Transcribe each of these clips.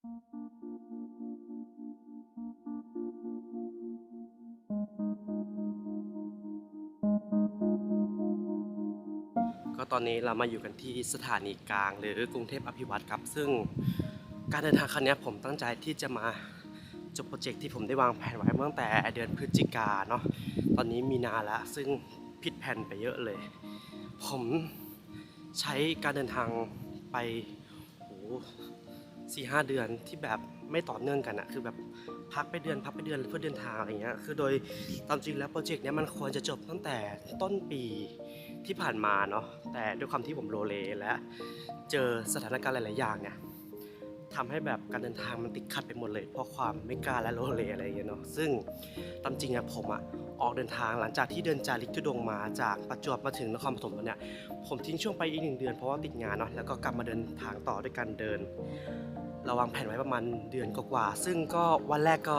ก็ตอนนี้เรามาอยู่กันที่สถานีกลาง หรือกรุงเทพอภิวัตรครับ ซึ่งการเดินทางครั้งนี้ผมตั้งใจที่จะมาจบโปรเจกต์ที่ผมได้วางแผนไว้ตั้งแต่เดือนพฤศจิกาเนาะตอนนี้มีนาแล้วซึ่งผิดแผนไปเยอะเลย ผมใช้การเดินทางไป สี่ห้าเดือนที่แบบไม่ต่อเนื่องกันอะคือแบบพักไปเดือนพักไปเดือนเพื่อเดินทางอะไรเงี้ยคือโดยตามจริงแล้วโปรเจกต์เนี้ยมันควรจะจบตั้งแต่ต้นปีที่ผ่านมาเนาะแต่ด้วยความที่ผมโรเลและเจอสถานการณ์หลาย ๆ อย่างเนี่ยทำให้แบบการเดินทางมันติดขัดไปหมดเลย เพราะความไม่กล้าและโรเลอะไรเงี้ยเนาะซึ่งตามจริงอะผมอะ ออกเดินทางหลังจากที่เดินจาริกทุดงมาจากประจวบมาถึงนครปฐมเนี่ยผมทิ้งช่วงไปอีกหนึ่งเดือนเพราะว่าติดงานเนาะแล้วก็กลับมาเดินทางต่อด้วยการเดินเราวางแผนไว้ประมาณเดือนกว่าๆซึ่งก็วันแรกก็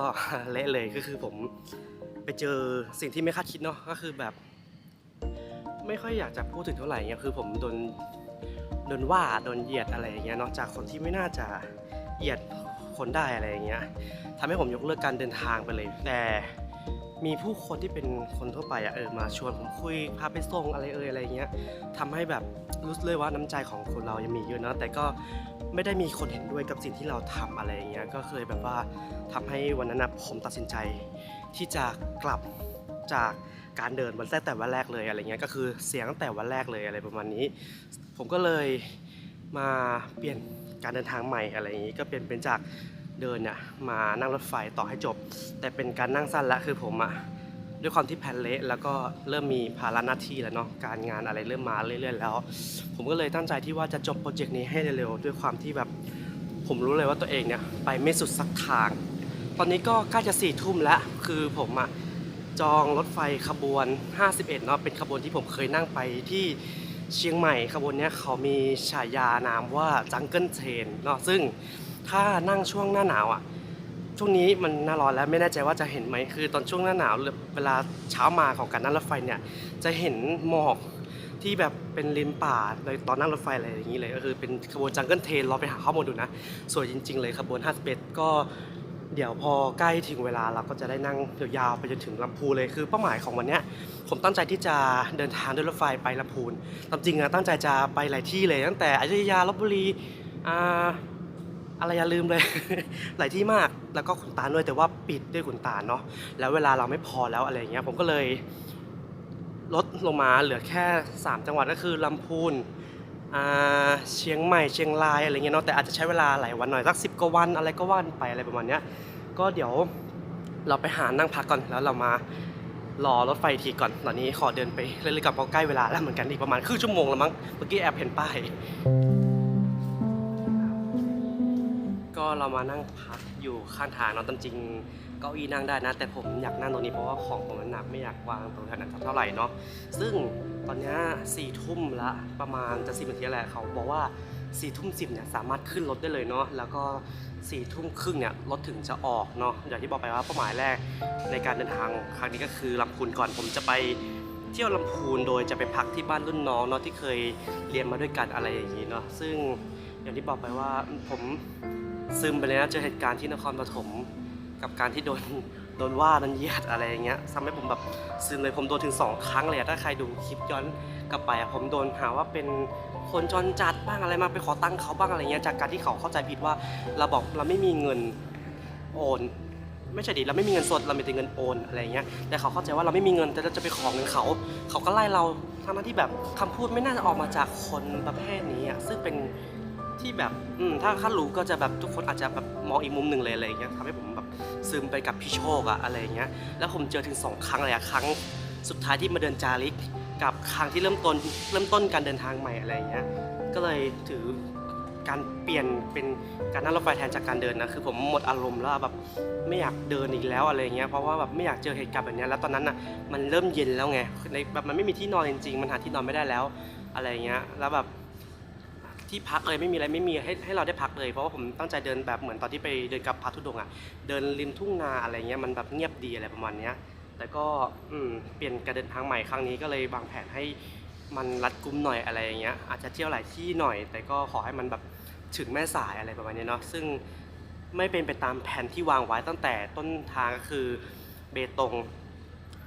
เละเลยก็คือผมไปเจอสิ่งที่ไม่คาดคิดเนาะก็คือแบบ ไม่ค่อยอยากจะพูดถึงเท่าไหร่เงี้ยคือผมโดนโดนว่าโดนเหยียดอะไรอย่างเงี้ยเนาะจากคนที่ไม่น่าจะเหยียดคนได้อะไรอย่างเงี้ยทำให้ผมยกเลิกการเดินทางไปเลยแต่ มีผู้คนที่เป็นคนทั่วไปอะเออมาชวนผมคุยพาไปส่งอะไรเอ่ยอะไรเงี้ยทำให้แบบรู้เลยว่าน้ำใจของคนเรายังมีเยอะนะแต่ก็ไม่ได้มีคนเห็นด้วยกับสิ่งที่เราทำอะไรเงี้ยก็เคยแบบว่าทำให้วันนั้นนะผมตัดสินใจ ที่จะกลับจากการเดินวันแรกแต่วันแรกเลยอะไรเงี้ยก็คือเสียงตั้งแต่วันแรกเลยอะไรประมาณนี้ ผมก็เลยมาเปลี่ยนการเดินทางใหม่อะไรอย่างนี้ก็เปลี่ยนเป็นจาก เดินเนี่ยมานั่งรถไฟต่อให้จบ แต่เป็นการนั่งสั้นละคือผมอะด้วยความที่แพลนเละแล้วก็เริ่มมีภาระหน้าที่แล้วเนาะการงานอะไรเริ่มมาเรื่อยๆแล้ว ผมก็เลยตั้งใจที่ว่าจะจบโปรเจกต์นี้ให้เร็วๆด้วยความที่แบบผมรู้เลยว่าตัวเองเนี่ยไปไม่สุดสักทาง ตอนนี้ก็ใกล้จะสี่ทุ่มแล้วคือผมอะจองรถไฟขบวน 51เนาะเป็นขบวนที่ผมเคยนั่งไปที่เชียงใหม่ขบวนนี้เขามีฉายานามว่าจังเกิลเทนเนาะซึ่ง ถ้านั่งช่วงหน้าหนาวอะช่วงนี้มันหน้าร้อนแล้วไม่แน่ใจว่าจะเห็นไหมคือ ตอนช่วงหน้าหนาวเวลาเช้ามาของการนั่งรถไฟเนี่ย จะเห็นหมอกที่แบบเป็นริมป่าเลยตอนนั่งรถไฟอะไรอย่างนี้เลย ก็คือเป็นขบวนจังเกิลเทนเราไปหาข้อมูลดูนะสวยจริง ๆ เลยขบวน51ก็เดี๋ยวพอใกล้ถึงเวลาเราก็จะได้นั่งยาวๆไปจนถึงลำพูเลยคือเป้าหมายของวันเนี้ยผมตั้งใจที่จะเดินทางด้วยรถไฟไปลำพูนตามจริงอะตั้งใจจะไปหลายที่เลย ตั้งแต่อยุธยาลบบุรีอ่า อะไรอย่าลืมเลย หลายที่มากแล้วก็ขุนตาลด้วยแต่ว่าปิดด้วยขุนตาลเนาะแล้วเวลาเราไม่พอแล้วอะไรอย่างเงี้ยผมก็เลยลดลงมาเหลือแค่ 3 จังหวัดก็คือลำพูนเชียงใหม่เชียงรายอะไรเงี้ยเนาะแต่อาจจะใช้เวลาหลายวันหน่อยสักสิบกว่าวันอะไรก็ว่านไปอะไรประมาณเนี้ยก็เดี๋ยวเราไปหานั่งพักก่อนแล้วเรามารอรถไฟทีก่อนตอนนี้ขอเดินไปเรื่อยๆกับเพราะใกล้เวลาแล้วเหมือนกันอีกประมาณครึ่งชั่วโมงแล้วมั้งเมื่อกี้แอบเห็นป้าย ก็เรามานั่งพักอยู่ข้างทางเนาะตามจริงเก้าอี้นั่งได้นะ แต่ผมอยากนั่งตรงนี้เพราะว่าของผมมันหนักไม่อยากวางตรงนั้นเท่าไหร่เนาะซึ่งตอนนี้สี่ทุ่มละประมาณจะสิบนาทีแล้วแหละเขาบอกว่าสี่ทุ่มสิบเนี่ยสามารถขึ้นรถได้เลยเนาะแล้วก็สี่ทุ่มครึ่งเนี่ยรถถึงจะออกเนาะอย่างที่บอกไปว่าเป้าหมายแรกในการเดินทางครั้งนี้ก็คือลำพูนก่อนผมจะไปเที่ยวลำพูนโดยจะไปพักที่บ้านรุ่นน้องเนาะที่เคยเรียนมาด้วยกันอะไรอย่างนี้เนาะซึ่งอย่างที่บอกไปว่าผม ซึมไปเลยนะเจอเหตุการณ์ที่นครปฐมกับการที่โดนโดนว่าโดนเหยียดอะไรอย่างเงี้ยทำให้ผมแบบซึมเลยผมโดนถึงสองครั้งเลยถ้าใครดูคลิปย้อนกลับไปอะผมโดนหาว่าเป็นคนจรจัดบ้างอะไรมาไปขอตังค์เขาบ้างอะไรเงี้ยจากการที่เขาเข้าใจผิดว่าเราบอกเราไม่มีเงินโอนไม่ใช่ดิเราไม่มีเงินสดเรามีแต่เงินโอนอะไรเงี้ยแต่เขาเข้าใจว่าเราไม่มีเงินแต่เราจะไปขอเงินเขา เขาก็ไล่เราทั้งๆที่แบบคำพูดไม่น่าจะออกมาจากคนประเภทนี้อะซึ่งเป็น ที่แบบอืมถ้าถ้ารู้ก็จะแบบทุกคนอาจจะแบบมองอีกมุมหนึ่งเลยอะไรอย่างเงี้ยทำให้ผมแบบซึมไปกับพี่โชคอะอะไรอย่างเงี้ยแล้วผมเจอถึงสองครั้งเลยอะครั้งสุดท้ายที่มาเดินจาริก กับครั้งที่เริ่มต้นเริ่มต้นการเดินทางใหม่อะไรอย่างเงี้ยก็เลยถือการเปลี่ยนเป็นการนั่งรถไฟแทนจากการเดินนะคือผมหมดอารมณ์แล้วแบบไม่อยากเดินอีกแล้วอะไรเงี้ยเพราะว่าแบบไม่อยากเจอเหตุการณ์แบบเนี้ยแล้วตอนนั้นอะมันเริ่มเย็นแล้วไงในแบบมันไม่มีที่นอนจริงๆมันหาที่นอนไม่ได้แล้วอะไรเงี้ยแล้วแบบ ที่พักเลยไม่มีอะไรไม่มีให้ให้เราได้พักเลยเพราะว่าผมตั้งใจเดินแบบเหมือนตอนที่ไปเดินกับพระธุดงค์อะเดินริมทุ่งนาอะไรเงี้ยมันแบบเงียบดีอะไรประมาณเนี้ยแต่ก็อืมเปลี่ยนการเดินทางใหม่ครั้งนี้ก็เลยวางแผนให้มันรัดกุมหน่อยอะไรอย่างเงี้ยอาจจะเที่ยวหลายที่หน่อย แต่ก็ขอให้มันแบบถึงแม่สายอะไรประมาณเนี้ยเนาะซึ่งไม่เป็นไปตามแผนที่วางไว้ตั้งแต่ต้นทางก็คือเบตง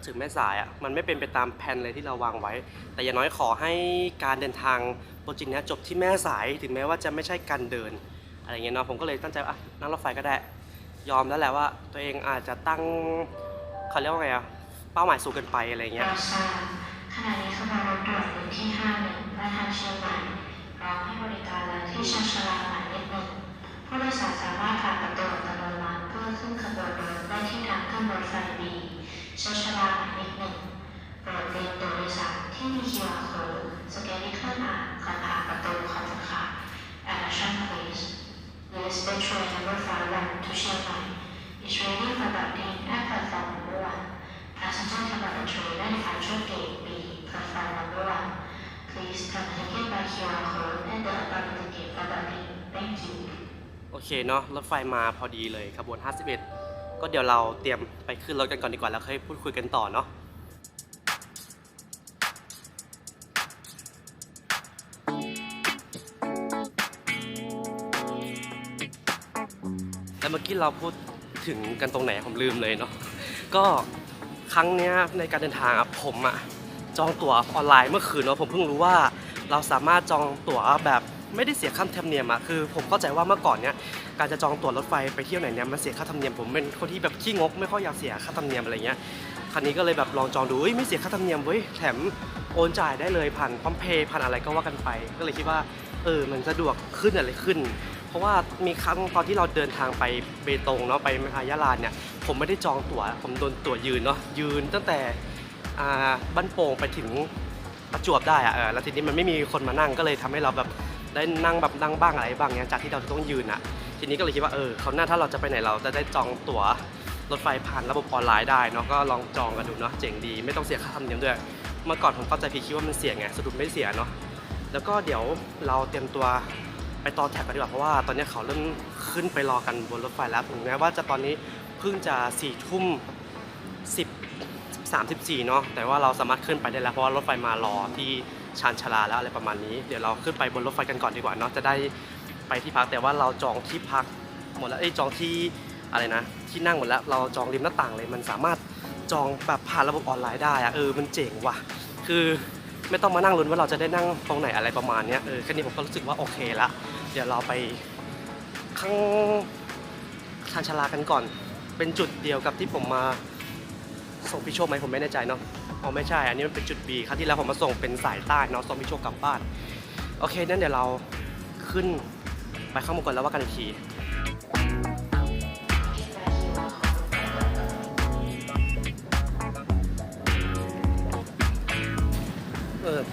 ถึงแม่สายอะมันไม่เป็นไปตามแผนเลยที่เราวางไว้ แต่อย่างน้อยขอให้การเดินทาง โปรเจกต์เนี้ยจบที่แม่สายถึงแม้ว่าจะไม่ใช่การเดินอะไรเงี้ยเนาะผมก็เลยตั้งใจว่านั่งรถไฟก็ได้ยอมแล้วแหละว่า ตัวเองอาจจะตั้งเขาเรียกว่าไงอะเป้าหมายสูงเกินไปอะไรเงี้ยขณะนี้ขบวนรถด่วนหนึ่งที่ห้าหนึ่งและทางเชียงใหม่พร้อมให้บริการแล้วที่ชานชาลาหมายเลขหนึ่งผู้โดยสารสามารถผ่านประตูอัตโนมัติเพื่อขึ้นขบวนรถได้ที่ทางขึ้นรถไฟบีชานชาลาหมายเลขหนึ่ง โปรดเรียนตัวโดยสารที่มี QR code สแกนที่ขึ้นอ่านก่อนผ่านประตูคอนจะขาด Attention please This the train number five one to Chiang Mai is ready for boarding at platform number one Passenger come on the train at departure gate B, platform number one. Please turn the ticket by QR code and the above ticket for boarding. Thank you. โอเคเนาะรถไฟมาพอดีเลยขบวน 51 ก็เดี๋ยวเราเตรียมไปขึ้นรถกันก่อนดีกว่าแล้วค่อยพูดคุยกันต่อเนาะ แล้วเมื่เราพูดถึงกันตรงไหนผมลืมเลยเนาะก็ครั้งเนี้ยในการเดินทางอะผมอะจองตั๋วออนไลน์เมื่อคืนเนาะผมเพิ่งรู้ว่าเราสามารถจองตั๋วแบบไม่ได้เสียค่าธรรมเนียมอะคือผมเข้าใจว่าเมื่อก่อนเนี้ยการจะจองตั๋วรถไฟไปเที่ยวไหนเนี่ยมันเสียค่าธรรมเนียมผมเป็นคนที่แบบขี้งกไม่ค่อยอยากเสียค่าธรรมเนียมอะไรเงี้ยครั้นี้ก็เลยแบบลองจองดูเอ้ยไม่เสียค่าธรรมเนียมเว้ยแถมโอนจ่ายได้เลยผ่านพร้อมเพย์ผ่านอะไรก็ว่ากันไป ก็เลยคิดว่าเออมันสะดวกขึ้นอะไรขึ้น ราะว่ามีครั้งตอนที่เราเดินทางไปเบตงเนาะไปอายาลาเนี่ยผมไม่ได้จองตั๋วผมโดนตั๋วยืนเนาะยืนตั้งแต่บ้านโป่งไปถึงประจวบได้อะแล้วทีนี้มันไม่มีคนมานั่งก็เลยทำให้เราแบบได้นั่งแบบนั่งบ้างอะไรบ้างเนี่ยจากที่เราจะต้องยืนอะทีนี้ก็เลยคิดว่าเออเขาวหน้าถ้าเราจะไปไหนเราจะได้จองตั๋วรถไฟผ่านระบบออนไลน์ได้เนาะก็ลองจองกันดูเนาะเจ๋งดี ไม่ต้องเสียค่าธรรมเนียมด้วย เมื่อก่อนผมเข้าใจผิดคิดว่ามันเสียไงสรุปไม่เสียเนาะแล้วก็เดี๋ยวเราเตรียมตัว ไปต่อแถบกันดีกว่าเพราะว่าตอนนี้เขาเริ่มขึ้นไปรอกันบนรถไฟแล้วถึงแม้ว่าจะตอนนี้เพิ่งจะสี่ทุ่มสิบสามสิบสี่เนาะแต่ว่าเราสามารถขึ้นไปได้แล้วเพราะว่ารถไฟมารอที่ชานชาลาแล้วอะไรประมาณนี้ เดี๋ยวเราขึ้นไปบนรถไฟกันก่อนดีกว่าเนาะจะได้ไปที่พักแต่ว่าเราจองที่พักหมดแล้วเอ้จองที่อะไรนะที่นั่งหมดแล้วเราจองริมหน้าต่างเลยมันสามารถจองแบบผ่านระบบออนไลน์ได้อะเออมันเจ๋งว่ะ คือ ไม่ต้องมานั่งลุ้นว่าเราจะได้นั่งตรงไหนอะไรประมาณนี้เออแค่นี้ผมก็รู้สึกว่าโอเคละเดี๋ยวเราไปข้างชานชาลากันก่อน เป็นจุดเดียวกับที่ผมมาส่งพี่โชคไหมผมไม่แน่ใจเนาะอ๋อไม่ใช่ อันนี้มันเป็นจุด B ครั้งที่แล้วผมมาส่งเป็นสายใต้เนาะส่งพี่โชคกลับบ้าน โอเคนั่นเดี๋ยวเราขึ้นไปข้างบนก่อนแล้วว่ากันอีกที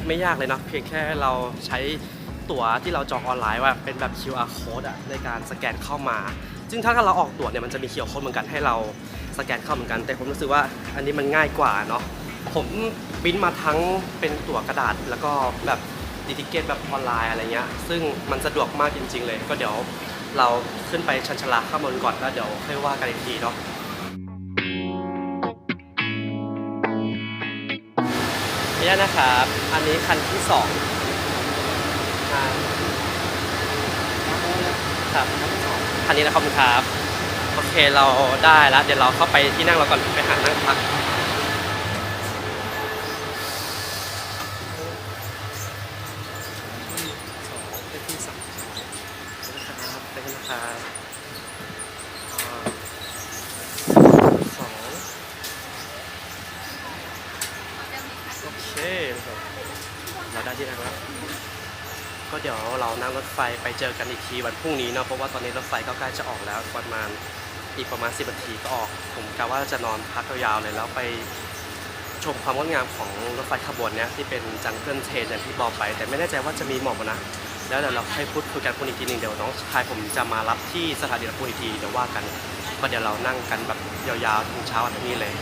ไม่ยากเลยเนาะเพียงแค่เราใช้ตั๋วที่เราจองออนไลน์ว่าเป็นแบบ QR code อะในการสแกนเข้ามา ซึ่งถ้าเราออกตั๋วเนี่ยมันจะมี QR code เหมือนกันให้เราสแกนเข้าเหมือนกัน แต่ผมรู้สึกว่าอันนี้มันง่ายกว่าเนาะผมปริ้นมาทั้งเป็นตั๋วกระดาษ แล้วก็แบบดิจิเกตแบบออนไลน์อะไรเงี้ยซึ่งมันสะดวกมากจริง ๆ เลย ก็เดี๋ยวเราขึ้นไปชันชลาข้างบนก่อนแล้วเดี๋ยวค่อยว่ากันอีกทีเนาะ ได้นะครับ อันนี้คันที่สองครับคันนี้นะครับคุณครับ โอเคเราได้แล้ว เดี๋ยวเราเข้าไปที่นั่งเราก่อนไปหานั่งพักสองเป็นที่สามนะครับเป็นนะครับอ่าสอง โอเคเราได้ที่นั่งแล้ว ก็เดี๋ยวเรถไฟไปเจอกันอีกทีวันพรุ่งนี้เนาะเพราะว่าตอนนี้รถไฟก็ใกล้จะออกแล้วประมาณอีกประมาณ 10นาทีก็ออก ผมกะว่าจะนอนพักยาวๆเลยแล้วไปชมความงดงามของรถไฟขบวนเนี้ยที่เป็นจังเกิลเทรนอย่างที่บอกไป แต่ไม่แน่ใจว่าจะมีหมอกนะ แล้วเดี๋ยวเราให้พูดคุยกันพรุ่งนี้ทีหนึ่งเดี๋ยวน้องชายผมจะมารับที่สถานีรถไฟอีกทีเดี๋ยวว่ากันก็เดี๋ยวเรานั่งกันแบบยาวๆถึงเช้าวันนี้เลย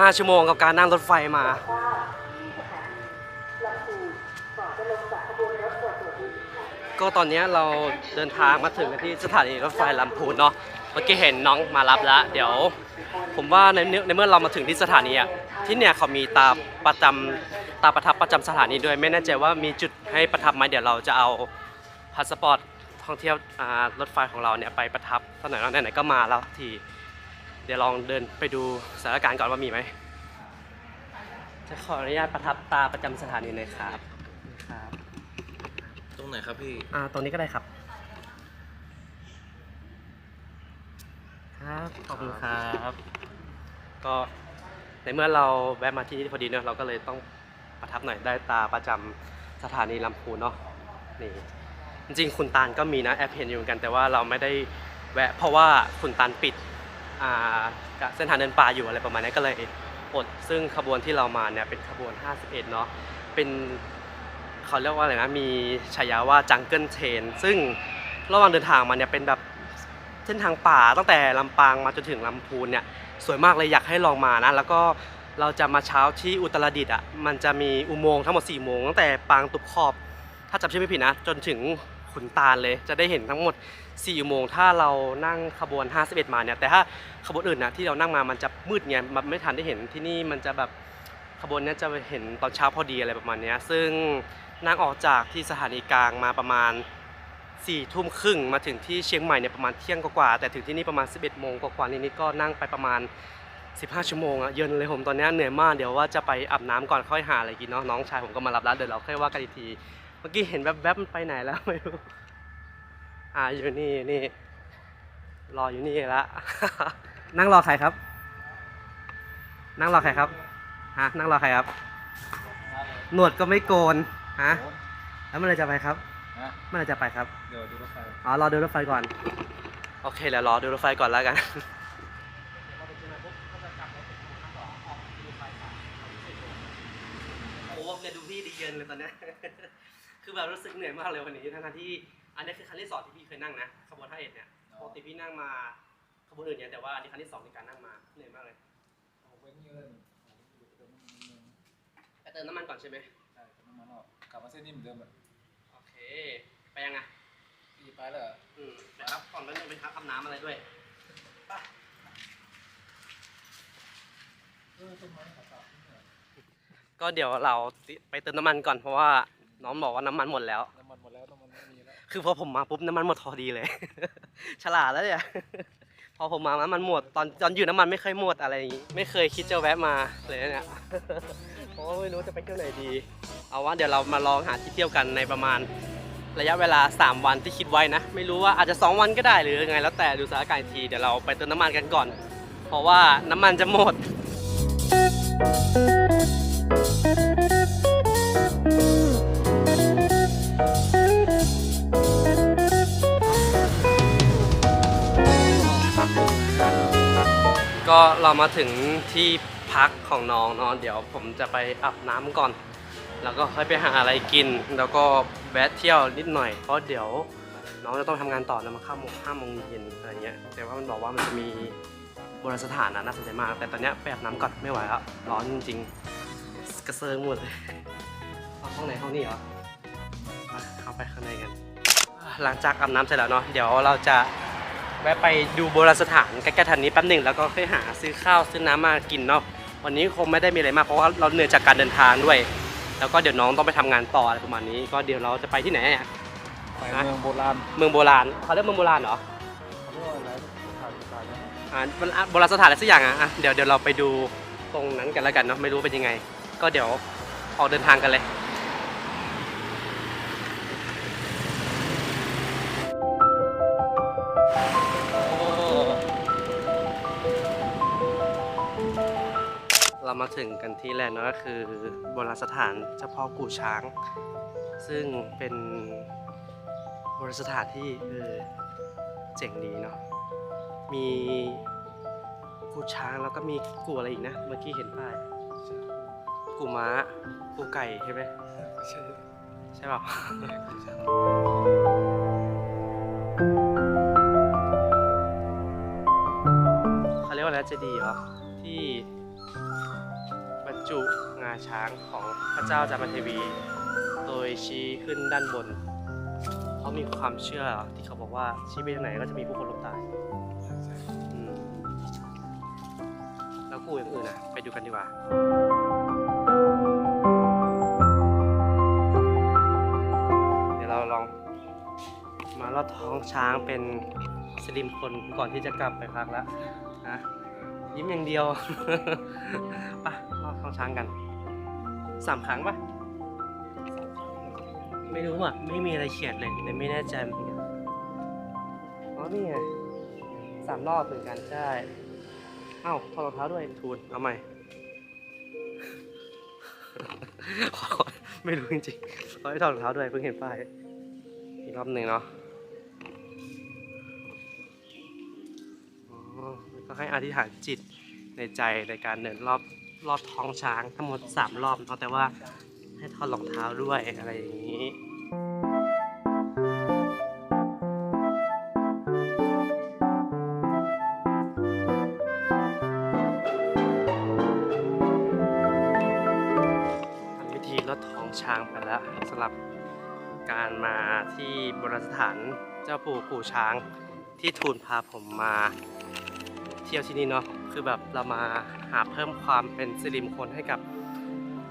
5 ชั่วโมงกับการนั่งรถไฟมาก็ตอนนี้เราเดินทางมาถึงที่สถานีรถไฟลำพูนเนาะเมื่อกี้เห็นน้องมารับแล้ว เดี๋ยว ผมว่าในเมื่อในเมื่อเรามาถึงที่สถานีอะที่เนี่ยเขามีตาประจำตาประทับประจำสถานีด้วยไม่แน่ใจว่ามีจุดให้ประทับไหมเดี๋ยวเราจะเอาพาสปอร์ตท่องเที่ยวรถไฟของเราเนี่ยไปประทับตอนไหนเราไหนๆก็มาแล้วที เดี๋ยวลองเดินไปดูสถานการณ์ก่อนว่ามีไหม จะขออนุญาตประทับตาประจำสถานีหน่อยครับครับ ตรงไหนครับพี่ อ่าตรงนี้ก็ได้ครับ ครับขอบคุณครับ ก็ในเมื่อเราแวะมาที่นี่พอดีเนอะเราก็เลยต้องประทับหน่อยได้ตาประจำสถานีลำพูนเนาะนี่จริงๆคุณตาลก็มีนะแอบเห็นอยู่เหมือนกันแต่ว่าเราไม่ได้แวะเพราะว่าคุณตาลปิดอ่า เส้นทางเดินป่าอยู่อะไรประมาณนี้ก็เลยอดซึ่งขบวนที่เรามาเนี่ยเป็นขบวน 51 เนาะเป็นเขาเรียกว่าอะไรนะมีฉายาว่าจังเกิลเชนซึ่งระหว่างเดินทางมาเนี่ยเป็นแบบเส้นทางป่าตั้งแต่ลำปางมาจนถึงลำพูนเนี่ยสวยมากเลยอยากให้ลองมานะแล้วก็เราจะมาเช้าที่อุตรดิตถ์อะมันจะมีอุโมงค์ทั้งหมด4โมงตั้งแต่ปางตุบขอบ ถ้าจำชื่อไม่ผิดนะจนถึง ขุนตาลเลย จะได้เห็นทั้งหมด4อุโมงค์ถ้าเรานั่งขบวน 51 มาเนี่ย แต่ถ้าขบวนอื่นนะที่เรานั่งมามันจะมืดไงมันไม่ทันได้เห็นที่นี่มันจะแบบขบวนนี้จะเห็นตอนเช้าพอดีอะไรประมาณนี้ซึ่งนั่งออกจากที่สถานีกลางมาประมาณ4ี่ทุ่มครึ่งมาถึงที่เชียงใหม่เนี่ยประมาณเที่ยงกว่าแต่ถึงที่นี่ประมาณ 11โมงกว่าๆนิดๆก็นั่งไปประมาณ 15 ชั่วโมงอะเย็นเลยผมตอนนี้เหนื่อยมากเดี๋ยวว่าจะไปอาบน้ำก่อนค่อยหาอะไรกินเนาะน้องชายผมก็มารับแล้วเดี๋ยวเราค่อยว่ากันอีกที เมื่อกี้เห็นแวบๆมันไปไหนแล้วไม่รู้ อ่าอยู่นี่นี่ รออยู่นี่ละ นั่งรอใครครับ นั่งรอใครครับ ฮะ นั่งรอใครครับ หนวดก็ไม่โกน ฮะ แล้วเมื่อไหรจะไปครับ ฮะ เมื่อไหรจะไปครับ เดี๋ยวดูรถไฟอ๋อ รอดูรถไฟก่อน โอเคเดี๋ยวรอดูรถไฟก่อนแล้วกัน โอ้เนี่ยดูพี่ดีเยินเลยตอนเนี้ย คือแบบรู้สึกเหนื่อยมากเลยวันนี้ทั้งๆที่อันนี้คือครั้งที่สองที่พี่เคยนั่งนะขบวนท่าเอ็ดเนี่ยปกติพี่นั่งมาขบวนอื่นเนี่ยแต่ว่าอันนี้ครั้งที่สองในการนั่งมาเหนื่อยมากเลยเอาไว้เงินอยู่เติมน้ำมันไปเติมน้ำมันก่อนใช่ไหมใช่เติมน้ำมันออกกลับมาเส้นนี้เหมือนเดิมอะโอเค ไปยังไงตีไปแล้วเหรออืมไปครับก่อนแล้วนึงไปครับอาบน้ำอะไรด้วยเออต้นไม้ขับกลับเนี่ยก็เดี๋ยวเราไปเติมน้ำมันก่อนเพราะว่า น้องบอกว่าน้ำมันหมดแล้ว น้ำมันหมดแล้วน้ำมันไม่มีแล้วคือพอผมมาปุ๊บน้ำมันหมดพอดีเลย ฉลาดแล้วเนี่ย พอผมมาน้ำมันหมดตอนตอนอยู่น้ำมันไม่เคยหมดอะไรอย่างงี้ไม่เคยคิดจะแวะมาเลยนะเนี่ย เพราะว่าไม่รู้จะไปเที่ยวไหนดี เอาว่าเดี๋ยวเรามาลองหาที่เที่ยวกันในประมาณระยะเวลา 3 วันที่คิดไว้นะ ไม่รู้ว่าอาจจะ 2 วันก็ได้หรือยังไง แล้วแต่ดูสถานการณ์อีกทีเดี๋ยวเราไปเติมน้ำมันกันก่อน เพราะว่าน้ำมันจะหมด เรามาถึงที่พักของน้องเนาะเดี๋ยวผมจะไปอาบน้ำก่อน แล้วก็ค่อยไปหาอะไรกิน แล้วก็แวะเที่ยวนิดหน่อยเพราะเดี๋ยวน้องจะต้องทำงานต่อนะมาข้ามโมงห้าโมงเย็นอะไรเงี้ยแต่ว่ามันบอกว่ามันจะมีโบราณสถานนะน่าสนใจมาก แต่ตอนเนี้ยไปอาบน้ำก่อนไม่ไหวแล้วร้อนจริงๆกระเซิงหมดเลยเอาห้องไหนห้องนี้เหรอมาเข้าไปข้างในกัน หลังจากอาบน้ำเสร็จแล้วเนาะเดี๋ยวเราจะ แวะไปดูโบราณสถานใกล้ๆแถวนี้แป๊บหนึ่งแล้วก็ค่อยหาซื้อข้าวซื้อน้ำมากินเนาะวันนี้คงไม่ได้มีอะไรมากเพราะว่าเราเหนื่อยจากการเดินทางด้วย แล้วก็เดี๋ยวน้องต้องไปทำงานต่ออะไรประมาณนี้ ก็เดี๋ยวเราจะไปที่ไหนอะไปเมืองโบราณเมืองโบราณเขาเรียกเมืองโบราณเหรอเขาเรียกว่าอะไรสถานสถานนะอ่าโบราณสถานอะไรสักอย่างอะอะเดี๋ยวเดี๋ยวเราไปดูตรงนั้นกันแล้วกันเนาะไม่รู้เป็นยังไง ก็เดี๋ยวออกเดินทางกันเลย มาถึงกันที่แรกเนาะก็คือโบราณสถานเจ้าพ่อกู่ช้าง ซึ่งเป็นโบราณสถานที่เออเจ๋งดีเนาะมีกูช้างแล้วก็มีกูอะไรอีกนะ เมื่อกี้เห็นป้ายกูม้ากูไก่ใช่ไหมใช่ใช่เปล่าเขาเรียกว่าอะไรนะเจดีย์เหรอที่ ช้างของพระเจ้าจามเทวี โดยชี้ขึ้นด้านบนเพราะมีความเชื่อที่เขาบอกว่าชี้ไปทางไหนก็จะมีผู้คนล้มตายอืมแล้วคู่อย่างอื่นนะไปดูกันดีกว่าเดี๋ยวเราลองมาลอดท้องช้างเป็นสลิมคนก่อนที่จะกลับไปพักแล้วนะยิ้มอย่างเดียว ไปลอดท้องช้างกัน สามครั้งปะไม่รู้อะ ไม่มีอะไรเขียนเลยเลยไม่แน่ใจเหมือนกันอ๋อนี่ไงสามรอบเหมือนกันใช่เอ้าถอดรองเท้าด้วยทูนเอาใหม่ ไม่รู้จริงๆเขาให้ถอดรองเท้าด้วยเพิ่งเห็นป้ายอีกรอบหนึ่งเนาะอ๋อก็ให้อธิษฐานจิตในใจในการเดินรอบ รอบท้องช้างทั้งหมดสามรอบเนาะแต่ว่าให้ถอดรองเท้าด้วยอะไรอย่างนี้ทำพิธีลดท้องช้างไปแล้วสำหรับการมาที่โบราณสถานเจ้าปู่ปู่ช้างที่ทูลพาผมมาเที่ยวที่นี่เนาะ คือแบบเรามาหาเพิ่มความเป็นสิริมงคลให้กับ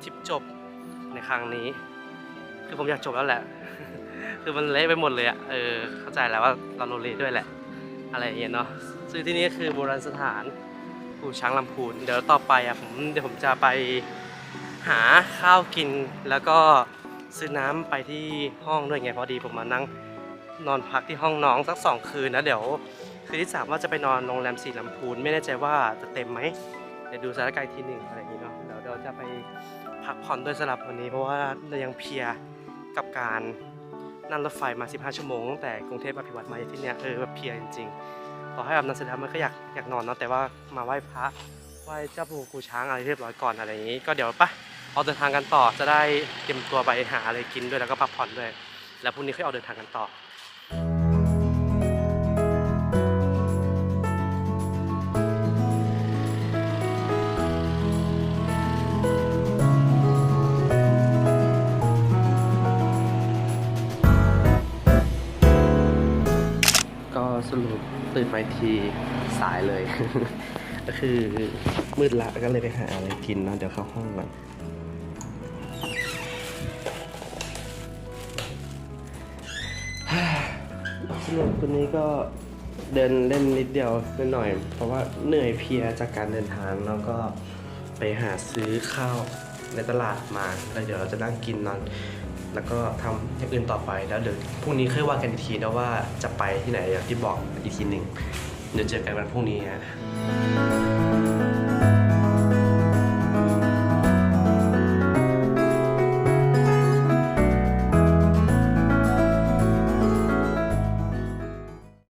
ทริปจบในครั้งนี้ คือผมอยากจบแล้วแหละ คือมันเละไปหมดเลยอะเออเข้าใจแล้วว่าเราโลเลด้วยแหละ อะไรอย่างเงี้ยเนาะซึ่งที่นี่คือโบราณสถานปู่ช้างลำพูนเดี๋ยวต่อไปอะผมเดี๋ยวผมจะไปหาข้าวกินแล้วก็ซื้อน้ำไปที่ห้องด้วยไงพอดีผมมานั่งนอนพักที่ห้องน้องสักสองคืนนะเดี๋ยว คืนที่สามว่าจะไปนอนโรงแรมสีลำพูน ไม่แน่ใจว่าจะเต็มไหมเดี๋ยวดูสถานการณ์อีกทีหนึ่งอะไรอย่างนี้เนาะเดี๋ยวเราจะไปพักผ่อนด้วยสำหรับวันนี้ เพราะว่าเรายังเพลียกับการนั่งรถไฟมา 15 ชั่วโมงตั้งแต่กรุงเทพอภิวัตมาที่เนี่ยเออแบบเพลียจริงๆต่อให้อาบน้ำเสร็จแล้วมันก็อยากอยากนอนเนาะแต่ว่ามาไหว้พระไหว้เจ้าปู่กูช้างอะไรเรียบร้อยก่อนอะไรอย่างนี้ ก็เดี๋ยวปะออกเดินทางกันต่อจะได้เตรียมตัวไปหาอะไรกินด้วยแล้วก็พักผ่อนด้วย แล้วพรุ่งนี้ค่อยออกเดินทางกันต่อ ตื่นไปทีสายเลย ก็คือมืดละก็เลยไปหาอะไรกินเนาะเดี๋ยวเข้าห้องก่อนสรุปวันนี้ก็เดินเล่นนิดเดียวนิดหน่อย เพราะว่าเหนื่อยเพลียจากการเดินทางแล้วก็ไปหาซื้อข้าวในตลาดมาแล้วเดี๋ยวเราจะนั่งกินนอน แล้วก็ทำอย่างอื่นต่อไปแล้วเดี๋ยวพรุ่งนี้ค่อยว่ากันอีกทีนะว่าจะไปที่ไหนอย่างที่บอกอีกทีหนึ่งเดี๋ยวเจอกันวันพรุ่งนี้นะ